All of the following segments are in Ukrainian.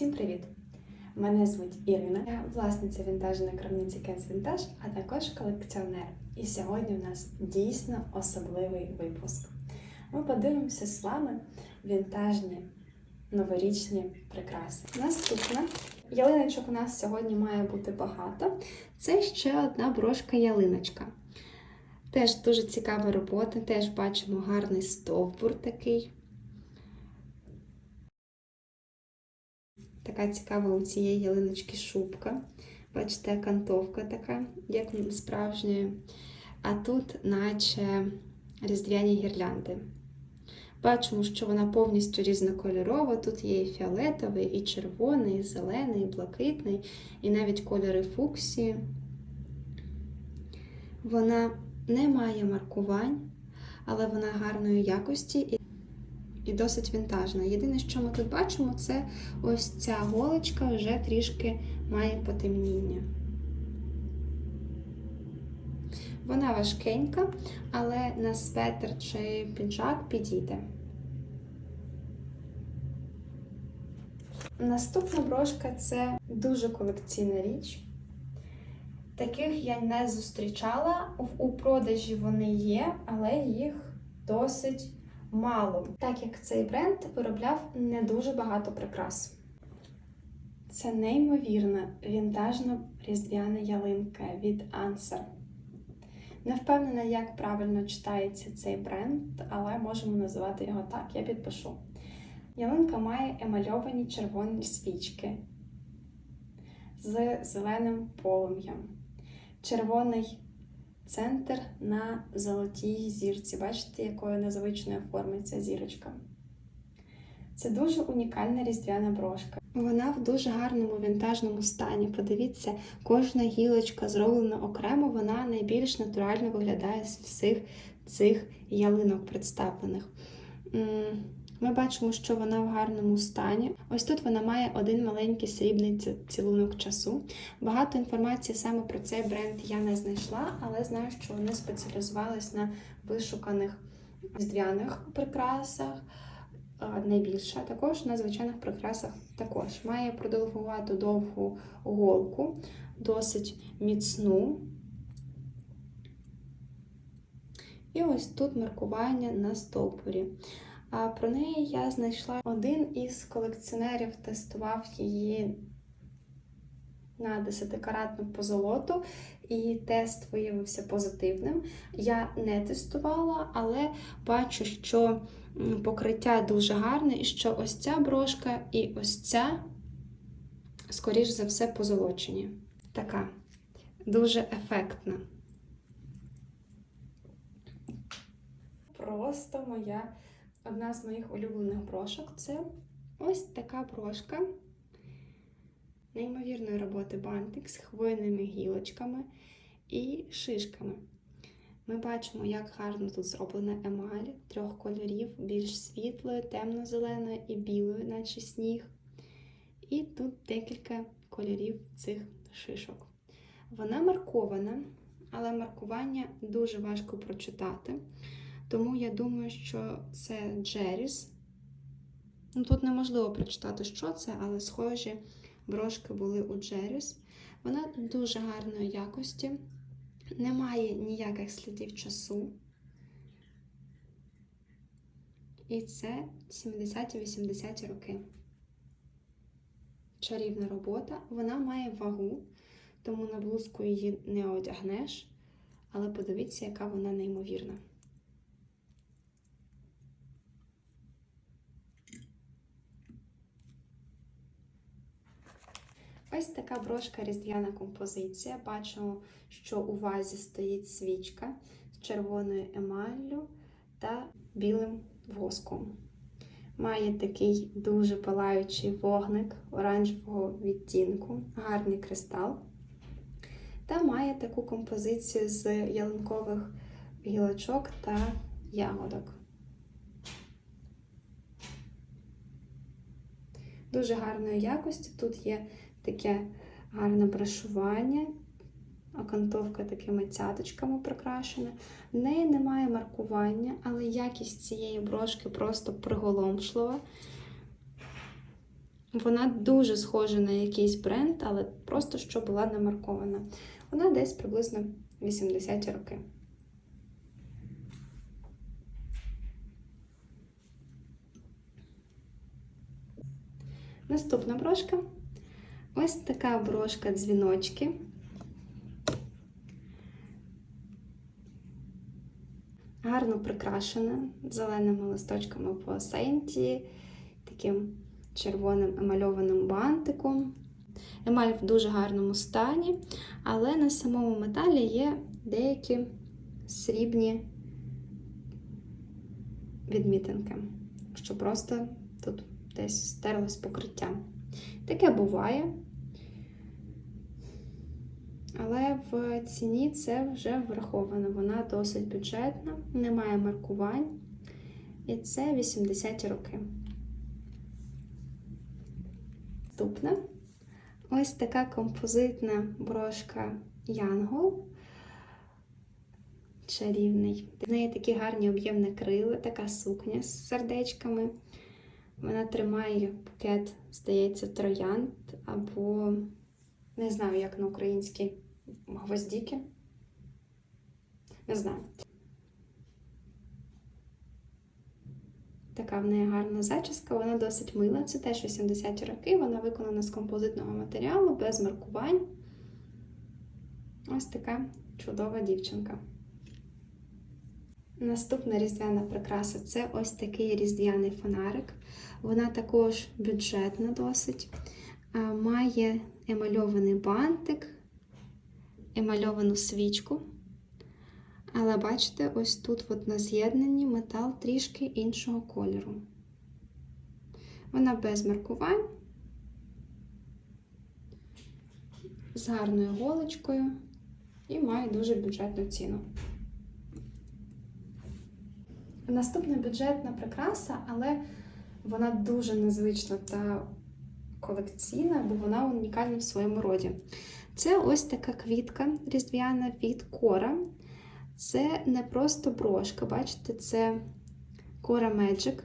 Всім привіт! Мене звуть Ірина, я власниця вінтажної крамниці Кенс Вінтаж, а також колекціонер. І сьогодні у нас дійсно особливий випуск. Ми подивимося з вами вінтажні новорічні прикраси. Наступна ялиночок у нас сьогодні має бути багато. Це ще одна брошка ялиночка. Теж дуже цікава робота, теж бачимо гарний стовбур такий. Така цікава у цієї ялиночки шубка. Бачите, кантовка така, як справжньої. А тут, наче різдвяні гірлянди. Бачимо, що вона повністю різнокольорова. Тут є і фіолетовий, і червоний, і зелений, і блакитний, і навіть кольори фуксії. Вона не має маркувань, але вона гарної якості і досить вінтажна. Єдине, що ми тут бачимо, це ось ця голочка вже трішки має потемніння. Вона важкенька, але на светр чи піджак підійде. Наступна брошка це дуже колекційна річ. Таких я не зустрічала. У продажі вони є, але їх досить мало, так як цей бренд виробляв не дуже багато прикрас. Це неймовірна вінтажна різдвяна ялинка від Answer. Не впевнена, як правильно читається цей бренд, але можемо називати його так, я підпишу. Ялинка має емальовані червоні свічки з зеленим полум'ям. Червоний центр на золотій зірці. Бачите, якої незвичної форми ця зірочка. Це дуже унікальна різдвяна брошка. Вона в дуже гарному вінтажному стані. Подивіться, кожна гілочка зроблена окремо, вона найбільш натурально виглядає з всіх цих ялинок представлених. Ми бачимо, що вона в гарному стані. Ось тут вона має один маленький срібний цілунок часу. Багато інформації саме про цей бренд я не знайшла, але знаю, що вони спеціалізувались на вишуканих різдвяних прикрасах. Найбільше також на звичайних прикрасах також. Має продовгувату довгу голку, досить міцну. І ось тут маркування на стовпорі. А про неї я знайшла один із колекціонерів, тестував її на 10-каратну позолоту, і тест виявився позитивним. Я не тестувала, але бачу, що покриття дуже гарне, і що ось ця брошка і ось ця, скоріш за все, позолочені. Така дуже ефектна. Просто моя. Одна з моїх улюблених брошок це ось така брошка неймовірної роботи бантик з хвойними гілочками і шишками. Ми бачимо, як гарно тут зроблена емаль трьох кольорів, більш світлої, темно-зеленої і білої, наче сніг. І тут декілька кольорів цих шишок. Вона маркована, але маркування дуже важко прочитати. Тому я думаю, що це Джеріс. Ну, Тут неможливо прочитати, що це, але схожі брошки були у Джеріс. Вона дуже гарної якості, немає ніяких слідів часу. І це 70-80 роки. Чарівна робота. Вона має вагу, тому на блузку її не одягнеш. Але подивіться, яка вона неймовірна. Ось така брошка різдвяна композиція. Бачимо, що у вазі стоїть свічка з червоною емаллю та білим воском. Має такий дуже палаючий вогник оранжевого відтінку, гарний кристал. Та має таку композицію з ялинкових гілочок та ягодок. Дуже гарної якості. Тут є таке гарне брошування, окантовка такими цяточками прикрашена. В неї немає маркування, але якість цієї брошки просто приголомшлива. Вона дуже схожа на якийсь бренд, але просто що була не маркована. Вона десь приблизно 80-ті роки. Наступна брошка. Ось така брошка дзвіночки. Гарно прикрашена зеленими листочками по сенті, таким червоним емальованим бантиком. Емаль в дуже гарному стані, але на самому металі є деякі срібні відмітинки, що просто тут десь стерлось покриття. Таке буває. Але в ціні це вже враховано. Вона досить бюджетна, немає маркувань. І це 80-ті роки. Наступне. Ось така композитна брошка Янгол. Чарівний. В неї такі гарні об'ємні крила, така сукня з сердечками. Вона тримає букет, здається, троянд або не знаю, як на українській гвоздіки. Не знаю. Така в неї гарна зачіска, вона досить мила. Це теж 80-ті роки. Вона виконана з композитного матеріалу, без маркувань. Ось така чудова дівчинка. Наступна різдвяна прикраса це ось такий різдвяний фонарик. Вона також бюджетна досить. Має емальований бантик, емальовану свічку. Але бачите, ось тут от на з'єднанні метал трішки іншого кольору. Вона без маркувань, з гарною голочкою і має дуже бюджетну ціну. Наступна бюджетна прикраса, але вона дуже незвична та колекційна, бо вона унікальна в своєму роді. Це ось така квітка різдвяна від кора. Це не просто брошка, бачите, це Cora Magic.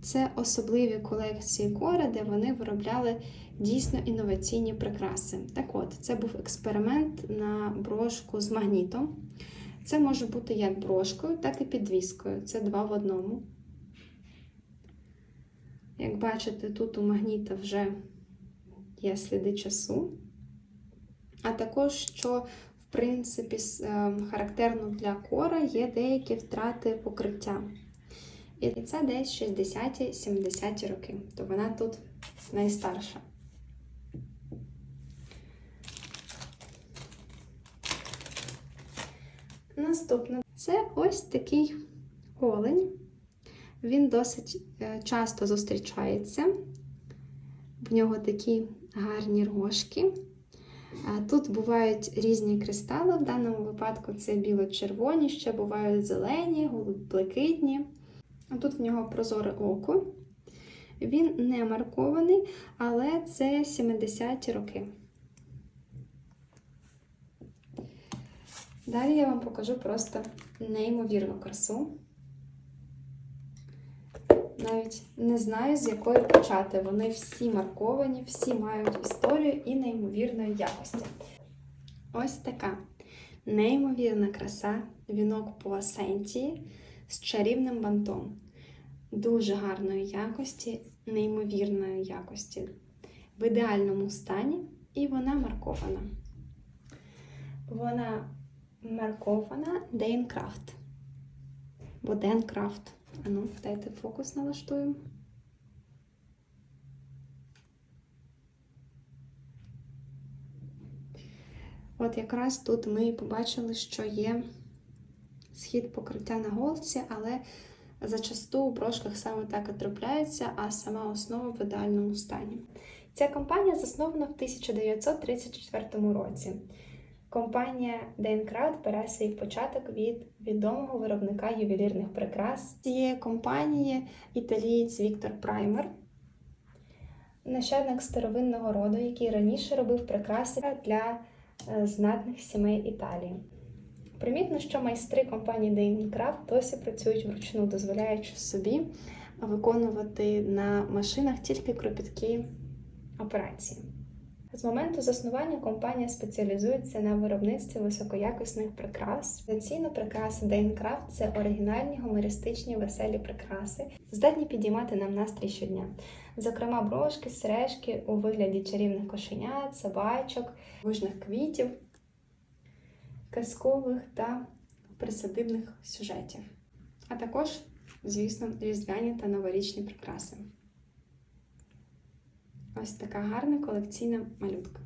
Це особливі колекції Кора, де вони виробляли дійсно інноваційні прикраси. Так от, це був експеримент на брошку з магнітом. Це може бути як брошкою, так і підвіскою. Це два в одному. Як бачите, тут у магніта вже є сліди часу. А також, що в принципі, характерно для кора є деякі втрати покриття. І це десь 60-70 роки, то вона тут найстарша. Наступне це ось такий олень. Він досить часто зустрічається. В нього такі гарні рожки. Тут бувають різні кристали, в даному випадку це біло-червоні, ще бувають зелені, блакитні. Тут в нього прозоре око. Він не маркований, але це 70-ті роки. Далі я вам покажу просто неймовірну красу. Навіть не знаю, з якої почати. Вони всі марковані, всі мають історію і неймовірної якості. Ось така неймовірна краса, вінок по асентії з чарівним бантом. Дуже гарної якості, неймовірної якості, в ідеальному стані, і вона маркована. Вона маркована Дейнкрафт. Бо Денкрафт. А ну, дайте фокус налаштуємо. От якраз тут ми побачили, що є схід покриття на голці, але зачасту у брошках саме так і трапляється, а сама основа в ідеальному стані. Ця компанія заснована в 1934 році. Компанія Денкрат бере свій початок від відомого виробника ювелірних прикрас цієї компанії італієць Віктор Праймер, нащадник старовинного роду, який раніше робив прикраси для е, знатних сімей Італії. Примітно, що майстри компанії Дейнкрафт досі працюють вручну, дозволяючи собі виконувати на машинах тільки кропіткі операції. З моменту заснування компанія спеціалізується на виробництві високоякісних прикрас. Традиційно прикраси Craft – це оригінальні гумористичні веселі прикраси, здатні підіймати нам настрій щодня. Зокрема, брошки, сережки у вигляді чарівних кошенят, собачок, вижних квітів, казкових та присадибних сюжетів, а також, звісно, різдвяні та новорічні прикраси. Ось така гарна колекційна малютка.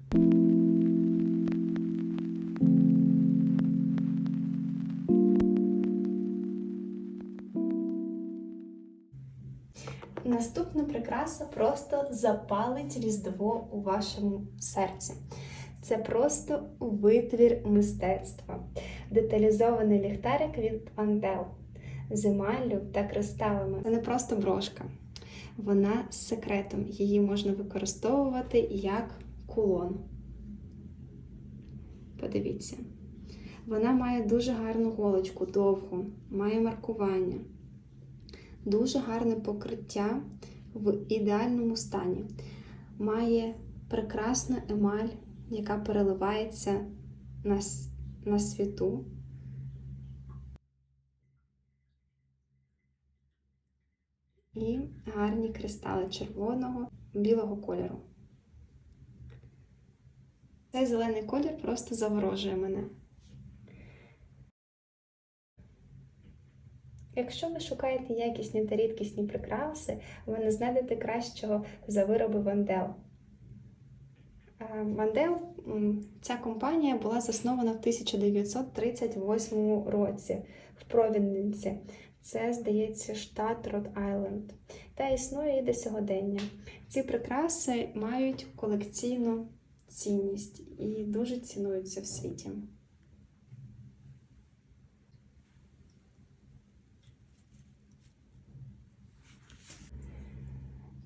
Наступна прикраса просто запалить різдво у вашому серці. Це просто витвір мистецтва, деталізований ліхтарик від Вандел з емаллю та кристалами. Це не просто брошка, вона з секретом. Її можна використовувати як кулон. Подивіться. Вона має дуже гарну голочку, довгу, має маркування, дуже гарне покриття в ідеальному стані. Має прекрасну емаль, яка переливається на, на світу. І гарні кристали червоного, білого кольору. Цей зелений колір просто заворожує мене. Якщо ви шукаєте якісні та рідкісні прикраси, ви не знайдете кращого за вироби Вандел. Е, Вандел, ця компанія була заснована в 1938 році в Провідниці. Це, здається, штат Род Айленд. Та існує і до сьогодення. Ці прикраси мають колекційну цінність і дуже цінуються в світі.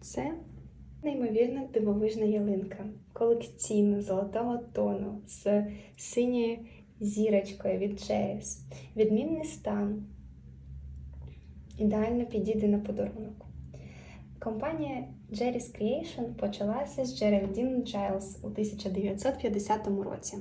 Це неймовірна дивовижна ялинка, колекційна золотого тону з синьою зірочкою від Джеріс. Відмінний стан. Ідеально підійде на подарунок. Компанія Jerry's Creation почалася з Geraldine Giles у 1950 році.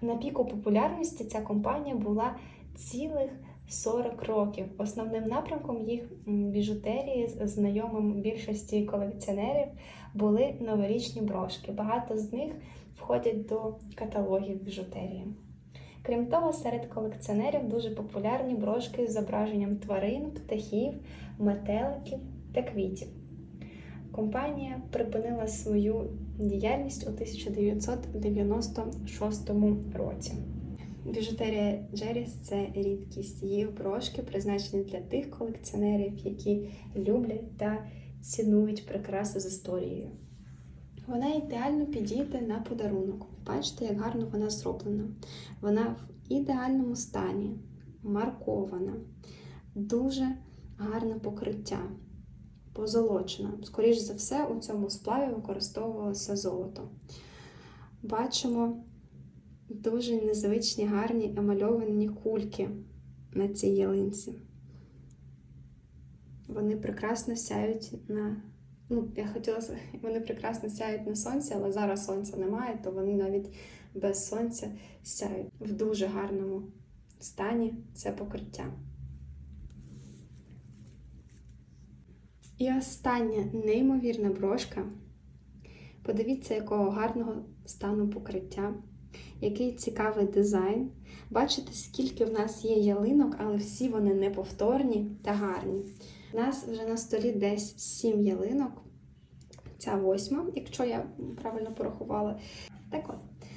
На піку популярності ця компанія була цілих 40 років. Основним напрямком їх біжутерії, знайомим більшості колекціонерів, були новорічні брошки. Багато з них входять до каталогів біжутерії. Крім того, серед колекціонерів дуже популярні брошки з зображенням тварин, птахів, метеликів та квітів. Компанія припинила свою діяльність у 1996 році. Біжутерія Джеріс це рідкість. Їх брошки призначені для тих колекціонерів, які люблять та цінують прикраси з історією. Вона ідеально підійде на подарунок. Бачите, як гарно вона зроблена. Вона в ідеальному стані, маркована, дуже гарне покриття, позолочена. Скоріше за все, у цьому сплаві використовувалося золото. Бачимо дуже незвичні гарні емальовані кульки на цій ялинці. Вони прекрасно сяють на. Ну, я хотіла вони прекрасно сяють на сонці, але зараз сонця немає, то вони навіть без сонця сяють в дуже гарному стані це покриття. І остання неймовірна брошка. Подивіться, якого гарного стану покриття, який цікавий дизайн. Бачите, скільки в нас є ялинок, але всі вони неповторні та гарні. У нас вже на столі десь 7 ялинок. Ця восьма, якщо я правильно порахувала. Так от,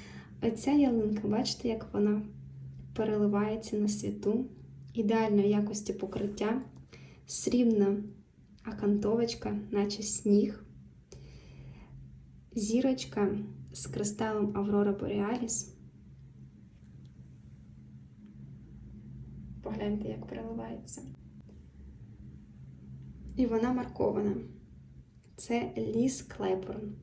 оця ялинка, бачите, як вона переливається на світу, ідеальної якості покриття, срібна акантовочка, наче сніг, зірочка з кристалом Аврора Borealis. Погляньте, як переливається. І вона маркована. Це ліс Клепорн.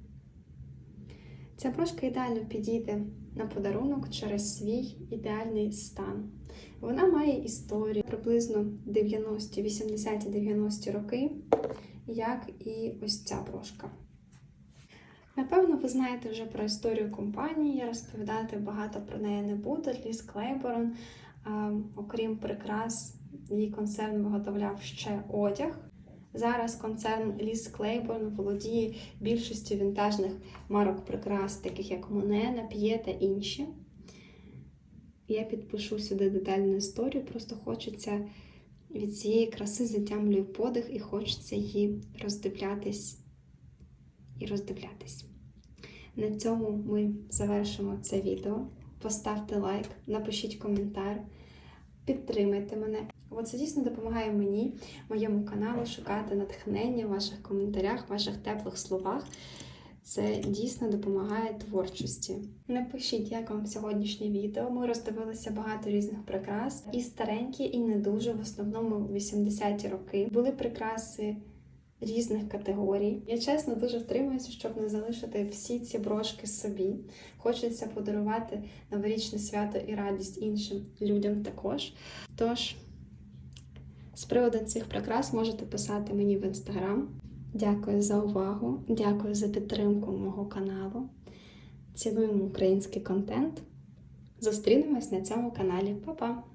Ця брошка ідеально підійде на подарунок через свій ідеальний стан. Вона має історію приблизно 90, 80-90 роки, як і ось ця брошка. Напевно, ви знаєте вже про історію компанії. Я розповідати багато про неї не буду. Ліс Клейборн, окрім прикрас, її концерн виготовляв ще одяг. Зараз концерн Ліс Клейборн володіє більшістю вінтажних марок прикрас, таких як Монена, П'є та інші. Я підпишу сюди детальну історію, просто хочеться від цієї краси затямлює подих і хочеться її роздивлятись і роздивлятись. На цьому ми завершимо це відео. Поставте лайк, напишіть коментар, підтримайте мене. Бо це дійсно допомагає мені, моєму каналу, шукати натхнення в ваших коментарях, в ваших теплих словах. Це дійсно допомагає творчості. Напишіть, як вам сьогоднішнє відео. Ми роздивилися багато різних прикрас, і старенькі, і не дуже. В основному 80-ті роки були прикраси різних категорій. Я чесно дуже втримуюся, щоб не залишити всі ці брошки собі. Хочеться подарувати новорічне свято і радість іншим людям також. Тож, з приводу цих прикрас можете писати мені в інстаграм. Дякую за увагу, дякую за підтримку мого каналу. Цінуємо український контент. Зустрінемось на цьому каналі. Па-па!